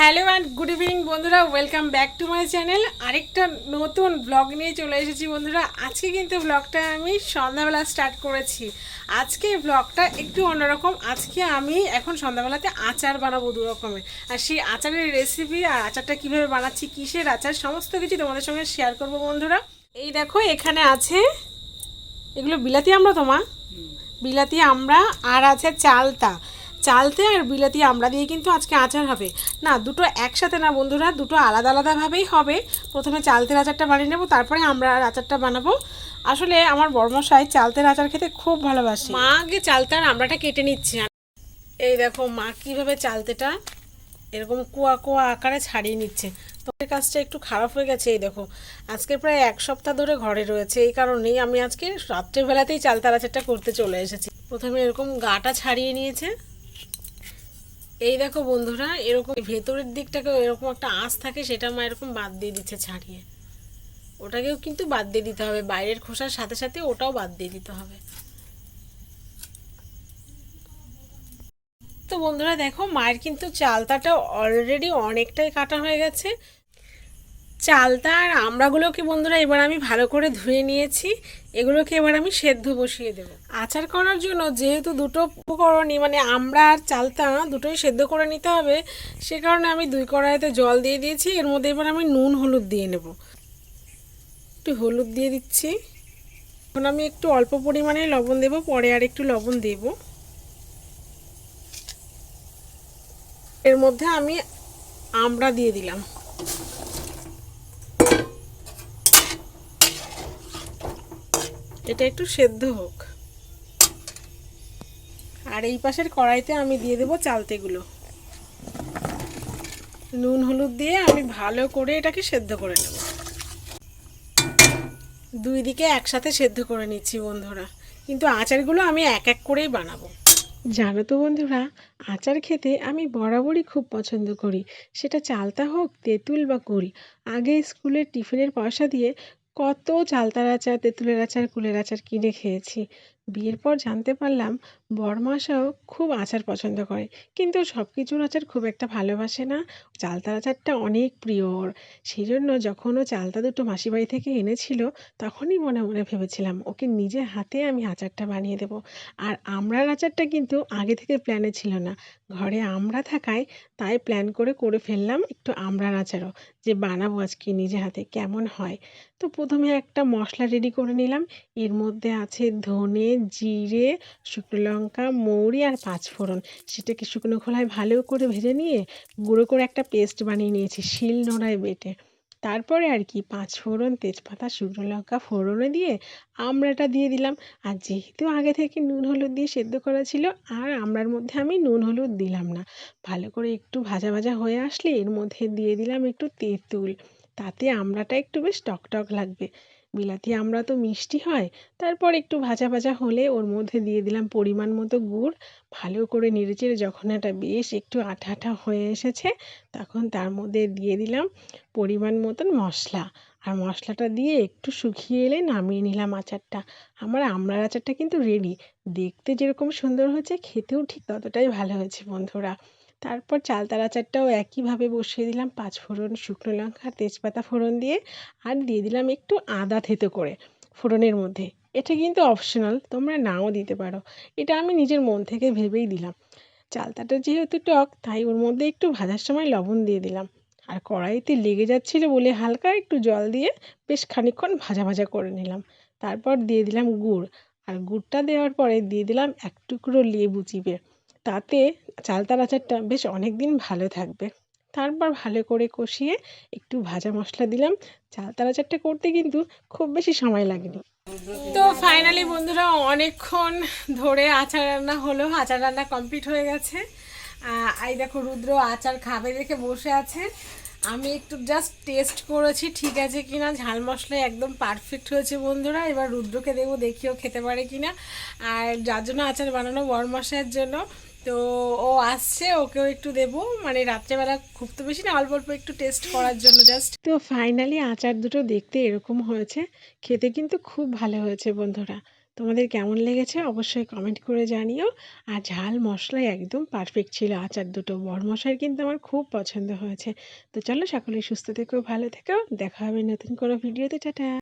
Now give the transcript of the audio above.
Hello and good evening বন্ধুরা। Welcome back to my channel আরেকটা নতুন ব্লগ নিয়ে চলে এসেছি বন্ধুরা। আজকে কিন্তু ব্লগটা আমি সন্ধ্যাবেলা স্টার্ট করেছি। আজকে ব্লগটা একটু অন্যরকম। আজকে আমি এখন সন্ধ্যাবেলাতে আচার বানাবো দু রকমের আর সেই আচারের রেসিপি আর আচারটা কীভাবে বানাচ্ছি কিসের আচার সমস্ত কিছু তোমাদের সঙ্গে শেয়ার করব বন্ধুরা। এই দেখো এখানে আছে এগুলো বিলাতি আমরা তোমা বিলাতি আমরা আর আছে চালতা। চালতে আর বিলাতি আমরা দিয়ে কিন্তু আজকে আচার হবে। না, দুটো একসাথে না বন্ধুরা, দুটো আলাদা আলাদাভাবেই হবে। প্রথমে চালতের আচারটা বানিয়ে নেব, তারপরে আমরা আর আচারটা বানাবো। আসলে আমার বর্মশাই চালতের আচার খেতে খুব ভালোবাসে। মা আগে চালতার আমরাটা কেটে নিচ্ছে। এই দেখো মা কীভাবে চালতেটা এরকম কুয়া কুয়া আকারে ছাড়িয়ে নিচ্ছে। তোদের কাজটা একটু খারাপ হয়ে গেছে, এই দেখো। আজকে প্রায় এক সপ্তাহ ধরে ঘরে রয়েছে, এই কারণেই আমি আজকে রাত্রেবেলাতেই চালতার আচারটা করতে চলে এসেছি। প্রথমে এরকম গাটা ছাড়িয়ে নিয়েছে। এই দেখো বন্ধুরা, এরকম ভেতরের দিকটাকে এরকম একটা আঁচ থাকে, সেটা মা এরকম বাদ দিয়ে দিচ্ছে ছাড়িয়ে। ওটাকেও কিন্তু বাদ দিয়ে দিতে হবে। বাইরের খোসার সাথে সাথে ওটাও বাদ দিয়ে দিতে হবে। তো বন্ধুরা, দেখো মায়ের কিন্তু চালতাটা অলরেডি অনেকটাই কাটা হয়ে গেছে। চালতা আর আমড়াগুলোকে বন্ধুরা এবার আমি ভালো করে ধুয়ে নিয়েছি। এগুলোকে এবার আমি সেদ্ধ বসিয়ে দেবো। আচার করার জন্য যেহেতু দুটো উপকরণই মানে আমড়া আর চালতা দুটোই সেদ্ধ করে নিতে হবে, সে কারণে আমি দুই কড়াইতে জল দিয়ে দিয়েছি। এর মধ্যে এবার আমি নুন, হলুদ দিয়ে নেব। একটু হলুদ দিয়ে দিচ্ছি। এখন আমি একটু অল্প পরিমাণে লবণ দেব, পরে আর একটু লবণ দেব। এর মধ্যে আমি আমড়া দিয়ে দিলাম। এটা একটু সেদ্ধ হোক। আর এই পাশের কড়াইতে আমি দিয়ে দেবো চালতেগুলো। নুন, হলুদ দিয়ে আমি ভালো করে এটাকে সেদ্ধ করে নেব। দুই দিকে একসাথে সেদ্ধ করে নিচ্ছি বন্ধুরা। কিন্তু আচারগুলো আমি এক এক করেই বানাবো। জানো তো বন্ধুরা, আচার খেতে আমি বরাবরই খুব পছন্দ করি। সেটা চালতা হোক, তেঁতুল বা কুল। আগে স্কুলের টিফিনের পয়সা দিয়ে কত চালতার আচার তেঁতুলের আচার কুলের আচার কিনে খেয়েছি। বিয়ের পর জানতে পারলাম বরমাসাও খুব আচার পছন্দ করে। কিন্তু সব কিছুর আচার খুব একটা ভালোবাসে না। চালতার আচারটা অনেক প্রিয় ওর সেই জন্য যখন ও চালতা দুটো মাসি বাড়ি থেকে এনেছিল, তখনই মনে মনে ভেবেছিলাম, ওকে নিজে হাতে আমি আচারটা বানিয়ে দেব। আর আমড়ার আচারটা কিন্তু আগে থেকে প্ল্যানে ছিল না। ঘরে আমড়া থাকায় তাই প্ল্যান করে করে ফেললাম একটু আমড়ার আচারও, যে বানাবো আজকে নিজে হাতে, কেমন হয়? তো প্রথমে একটা মশলা রেডি করে নিলাম। এর মধ্যে আছে ধনে জিরে, শুকনো লঙ্কা, মৌরি আর পাঁচফোড়ন সেটাকে শুকনো খোলায় ভালো করে ভেজে নিয়ে গুঁড়ো করে একটা পেস্ট বানিয়ে নিয়েছি, শিল নোড়ায় বেটে। তারপরে আর কি পাঁচ ফোড়ন, তেজপাতা, শুকনো লঙ্কা, ফোড়নে দিয়ে আমড়াটা দিয়ে দিলাম। আর যেহেতু আগে থেকে নুন, হলুদ দিয়ে সেদ্ধ করা ছিল, আর আমড়ার মধ্যে আমি নুন, হলুদ দিলাম না। ভালো করে একটু ভাজা ভাজা হয়ে আসলে এর মধ্যে দিয়ে দিলাম একটু তেঁতুল। তাতে আমড়াটা একটু বেশ টকটক লাগবে। বিলাতি আমড়া তো মিষ্টি হয়, তারপর একটু ভাজা ভাজা হলে ওর মধ্যে দিয়ে দিলাম পরিমাণ মতো গুড়। ভালো করে নেড়েচেড়ে যখন এটা বেশ একটু আঠা আঠা হয়ে এসেছে, তখন তার মধ্যে দিয়ে দিলাম পরিমাণ মতন মশলা। আর মশলাটা দিয়ে একটু শুকিয়ে এলে নামিয়ে নিলাম আচারটা। আমার আমড়ার আচারটা কিন্তু রেডি দেখতে যেরকম সুন্দর হয়েছে, খেতেও ঠিক ততটাই ভালো হয়েছে বন্ধুরা। তারপর চালতার আচারটাও একইভাবে বসিয়ে দিলাম পাঁচ ফোড়ন শুকনো লঙ্কা, তেজপাতা ফোড়ন দিয়ে আর দিয়ে দিলাম একটু আদা থেতো করে ফোড়নের মধ্যে। এটা কিন্তু অপশনাল তোমরা নাও দিতে পারো। এটা আমি নিজের মন থেকে ভেবেই দিলাম। চালতাটা যেহেতু টক, তাই ওর মধ্যে একটু ভাজার সময় লবণ দিয়ে দিলাম। আর কড়াইতে লেগে যাচ্ছিল বলে হালকা একটু জল দিয়ে বেশ খানিকক্ষণ ভাজা ভাজা করে নিলাম। তারপর দিয়ে দিলাম গুড়। আর গুড়টা দেওয়ার পরে দিয়ে দিলাম এক টুকরো লেবু চিপে। তাতে চালতার আচারটা বেশ অনেক দিন ভালো থাকবে। তারপর ভালো করে কষিয়ে একটু ভাজা মশলা দিলাম। চালতার আচারটা করতে কিন্তু খুব বেশি সময় লাগেনি। তো ফাইনালি বন্ধুরা অনেকক্ষণ ধরে আচার রান্না হলো। আচার রান্না কমপ্লিট হয়ে গেছে। আই দেখো রুদ্র আচার খাবে দেখে বসে আছে। আমি একটু জাস্ট টেস্ট করেছি, ঠিক আছে কিনা? ঝাল মশলা একদম পারফেক্ট হয়েছে বন্ধুরা। এবার রুদ্রকে দেবো দেখিও খেতে পারে কিনা। আর যার জন্য আচার বানানো বড় মশাইয়ের জন্য, তো ও আসছে, ওকেও একটু দেবো। মানে রাত্রেবেলা খুব তো বেশি না, অল্প অল্প একটু টেস্ট করার জন্য জাস্ট তো ফাইনালি আচার দুটো দেখতে এরকম হয়েছে। খেতে কিন্তু খুব ভালো হয়েছে বন্ধুরা। তোমাদের কেমন লেগেছে অবশ্যই কমেন্ট করে জানিও। আর ঝাল মশলা একদম পারফেক্ট ছিল, আচার দুটো বরমশাইয়ের কিন্তু আমার খুব পছন্দ হয়েছে। তো চলো সকলে সুস্থ থেকেও ভালো থেকেও দেখা হবে নতুন কোনো ভিডিওতে টাটা।